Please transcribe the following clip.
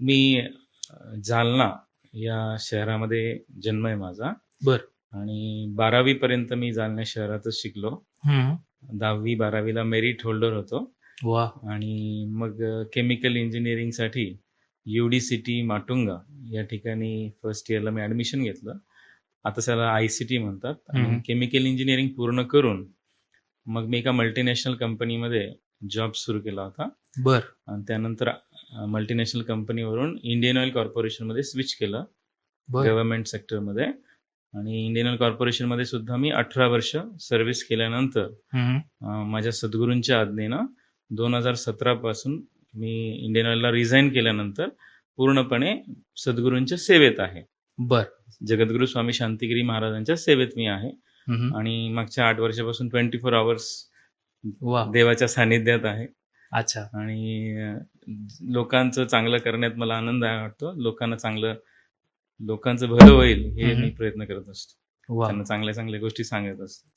मी जालना या शहरामध्ये जन्म आहे माझा. बर. आणि बारावी पर्यंत मी जालना शहरातच शिकलो. दहावी बारावीला मेरिट होल्डर होतो. वा. आणि मग chemical इंजिनिअरिंगसाठी U D C T Matunga या ठिकाणी फर्स्ट इयरला मी ॲडमिशन घेतलं. आता त्याला आय सी टी म्हणतात. केमिकल इंजिनिअरिंग पूर्ण करून मग मी एका मल्टीनॅशनल कंपनीमध्ये जॉब सुरू केला होता. बर. आणि त्यानंतर मल्टीनॅशनल कंपनीवरून इंडियन ऑइल कॉर्पोरेशनमध्ये स्विच केलं. गव्हर्नमेंट सेक्टरमध्ये आणि इंडियन ऑइल कॉर्पोरेशनमध्ये सुद्धा मी अठरा वर्ष सर्व्हिस केल्यानंतर माझ्या सद्गुरूंच्या आज्ञेनं दोन हजार सतरा पासून मी इंडियन ऑइलला रिझाईन केल्यानंतर पूर्णपणे सद्गुरूंच्या सेवेत आहे. बर. जगद्गुरू स्वामी शांतिगिरी महाराजांच्या सेवेत मी आहे. आणि मागच्या आठ वर्षापासून ट्वेंटी फोर आवर्स वा. देवाच्या सानिध्यात आहे. अच्छा. आणि लोकांचं चांगलं करण्यात मला आनंद आहे वाटतो. लोकांना चांगलं लोकांचं भलं होईल हे. मी प्रयत्न करत असतो. त्यांना चांगल्या चांगल्या गोष्टी सांगत असतो.